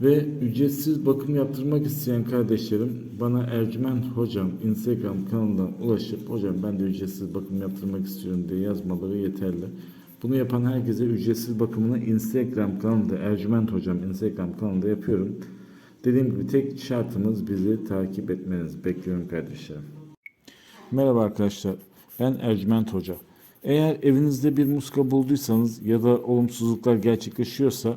Ve ücretsiz bakım yaptırmak isteyen kardeşlerim bana Ercüment Hocam Instagram kanalından ulaşıp hocam ben de ücretsiz bakım yaptırmak istiyorum diye yazmaları yeterli. Bunu yapan herkese ücretsiz bakımını Instagram kanalında Ercüment Hocam Instagram kanalında yapıyorum. Dediğim gibi tek şartımız bizi takip etmeniz. Bekliyorum kardeşlerim. Merhaba arkadaşlar. Ben Ercüment Hoca. Eğer evinizde bir muska bulduysanız ya da olumsuzluklar gerçekleşiyorsa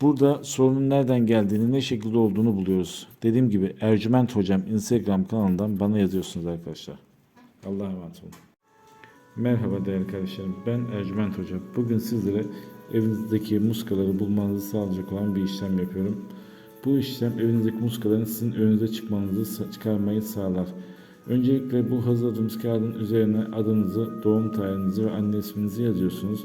Burada sorunun nereden geldiğini, ne şekilde olduğunu buluyoruz. Dediğim gibi Ercüment Hocam Instagram kanalından bana yazıyorsunuz arkadaşlar. Allah'a emanet olun. Merhaba değerli kardeşlerim. Ben Ercüment Hoca. Bugün sizlere evinizdeki muskaları bulmanızı sağlayacak olan bir işlem yapıyorum. Bu işlem evinizdeki muskaların sizin önünüze çıkmanızı çıkarmayı sağlar. Öncelikle bu hazırladığımız kağıdın üzerine adınızı, doğum tarihinizi ve anne isminizi yazıyorsunuz.